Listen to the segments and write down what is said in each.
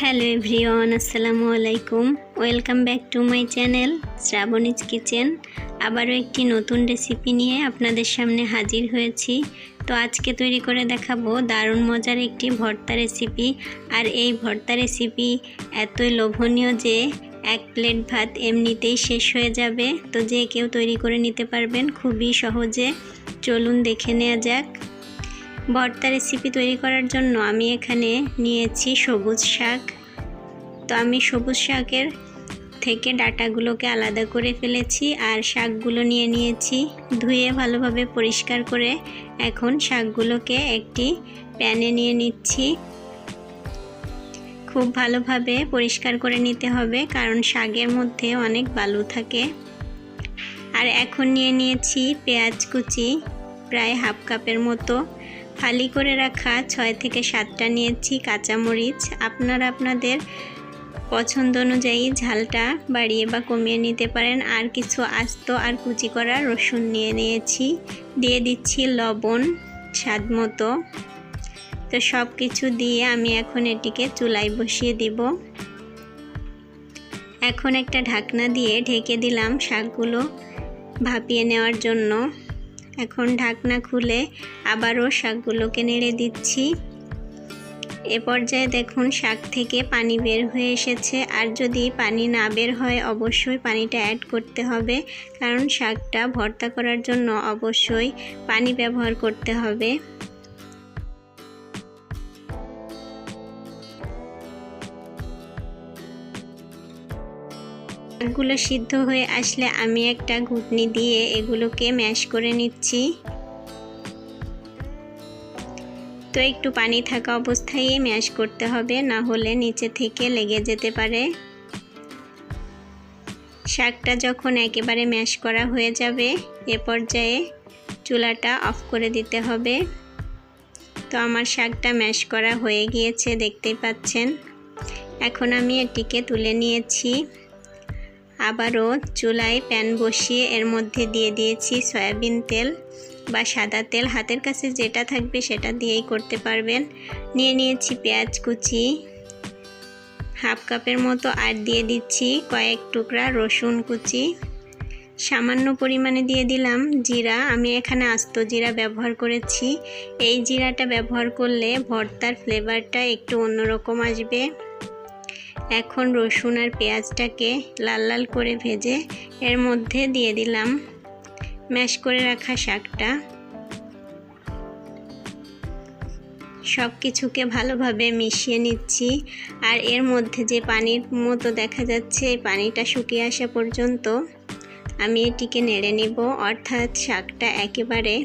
Hello everyone, আসসালামু আলাইকুম। Welcome back to my channel Shrabani's kitchen. আবারও একটি নতুন রেসিপি নিয়ে আপনাদের সামনে হাজির হয়েছি। তো আজকে তৈরি করে দেখাবো দারুণ মজার একটি ভর্তা রেসিপি। আর এই ভর্তা রেসিপি এতই লোভনীয় যে এক প্লেট ভাত এমনিতেই শেষ হয়ে যাবে। তো যে কেউ তৈরি করে নিতে পারবেন, খুবই সহজে। চলুন দেখে নেওয়া যাক। ভর্তা রেসিপি তৈরি করার জন্য আমি এখানে নিয়েছি সবুজ শাক। তো আমি সবুজ শাকের থেকে ডাটাগুলোকে আলাদা করে ফেলেছি আর শাকগুলো নিয়ে নিয়েছি। ধুয়ে ভালোভাবে পরিষ্কার করে এখন শাকগুলোকে একটি প্যানে নিয়ে নিচ্ছি। খুব ভালোভাবে পরিষ্কার করে নিতে হবে কারণ শাকের মধ্যে অনেক বালু থাকে। আর এখন নিয়ে নিয়েছি পেঁয়াজ কুচি। প্রায় হাফ কাপের মতো। ফালি করে রাখা ছয় থেকে সাতটা নিয়েছি কাঁচামরিচ। আপনারা আপনাদের পছন্দ অনুযায়ী ঝালটা বাড়িয়ে বা কমিয়ে নিতে পারেন। আর কিছু আস্ত আর কুচি করা রসুন নিয়ে নিয়েছি। দিয়ে দিচ্ছি লবণ স্বাদ মতো। তো সব কিছু দিয়ে আমি এখন এটিকে চুলায় বসিয়ে দিব। এখন একটা ঢাকনা দিয়ে ঢেকে দিলাম শাকগুলো ভাপিয়ে নেওয়ার জন্য। এখন ঢাকনা খুলে আবারও শাকগুলোকে নেড়ে দিচ্ছি। এ পর্যায়ে দেখুন শাক থেকে পানি বের হয়ে এসেছে। আর যদি পানি না বের হয়, অবশ্যই পানিটা অ্যাড করতে হবে। কারণ শাকটা ভর্তা করার জন্য অবশ্যই পানি ব্যবহার করতে হবে। শাকগুলো সিদ্ধ হয়ে আসলে আমি একটা ঘুটনি দিয়ে এগুলোকে ম্যাশ করে নিচ্ছি। তো একটু পানি থাকা অবস্থায় ম্যাশ করতে হবে, না হলে নিচে থেকে লেগে যেতে পারে। শাকটা যখন একেবারে ম্যাশ করা হয়ে যাবে, এ পর্যায়ে চুলাটা অফ করে দিতে হবে। তো আমার শাকটা ম্যাশ করা হয়ে গিয়েছে, দেখতেই পাচ্ছেন। এখন আমি এটিকে তুলে নিয়েছি। আবারও চুলায় প্যান বসিয়ে এর মধ্যে দিয়ে দিয়েছি সয়াবিন তেল বা সাদা তেল। হাতের কাছে যেটা থাকবে সেটা দিয়েই করতে পারবেন। নিয়ে নিয়েছি পেঁয়াজ কুচি, হাফ কাপের মতো আর দিয়ে দিচ্ছি কয়েক টুকরা রসুন কুচি। সামান্য পরিমাণে দিয়ে দিলাম জিরা। আমি এখানে আস্ত জিরা ব্যবহার করেছি। এই জিরাটা ব্যবহার করলে ভর্তার ফ্লেভারটা একটু অন্যরকম আসবে। এখন রসুন আর পেঁয়াজটাকে লাল লাল করে ভেজে এর মধ্যে দিয়ে দিলাম। ম্যাশ করে রাখা শাকটা। সব কিছুকে ভালোভাবে মিশিয়ে নিচ্ছি। আর এর মধ্যে যে পানির মতো দেখা যাচ্ছে, এই পানিটা শুকিয়ে আসা পর্যন্ত আমি এটিকে নেড়ে নিব। অর্থাৎ শাকটা একেবারে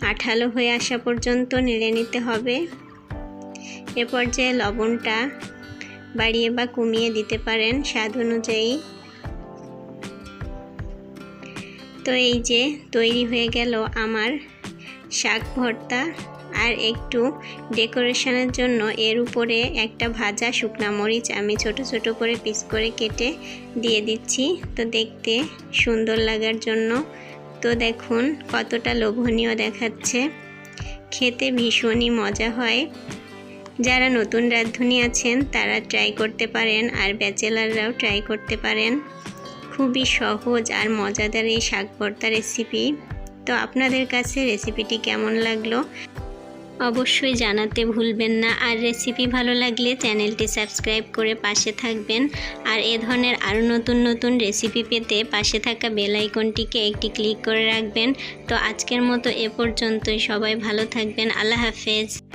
আঠালো হয়ে আসা পর্যন্ত নেড়ে নিতে হবে। এ পর্যায়ে লবণটা বাড়িয়ে বা কমিয়ে দিতে পারেন স্বাদ অনুযায়ী। তো এই যে তৈরি হয়ে গেল আমার শাক ভর্তা আর একটু ডেকোরেশনের জন্য এর উপরে একটা ভাজা শুকনা মরিচ আমি ছোট ছোট করে পিস করে কেটে দিয়ে দিচ্ছি। তো দেখতে সুন্দর লাগার জন্য। তো দেখুন কতটা লোভনীয় দেখাচ্ছে। খেতে ভীষণই মজা হয়। যারা নতুন রাঁধুনি আছেন, তারা ট্রাই করতে পারেন আর ব্যাচেলাররাও ট্রাই করতে পারেন। খুবই সহজ আর মজাদার এই শাক ভর্তা রেসিপি তো আপনাদের কাছে রেসিপিটি কেমন লাগল? অবশ্যই জানাতে ভুলবেন না। আর রেসিপি ভালো লাগলে চ্যানেলটি সাবস্ক্রাইব করে পাশে থাকবেন। আর এ ধরনের আরও নতুন নতুন রেসিপি পেতে পাশে থাকা বেল আইকনটিকে একটি ক্লিক করে রাখবেন। তো আজকের মতো এ পর্যন্তই। সবাই ভালো থাকবেন। আল্লাহ হাফেজ।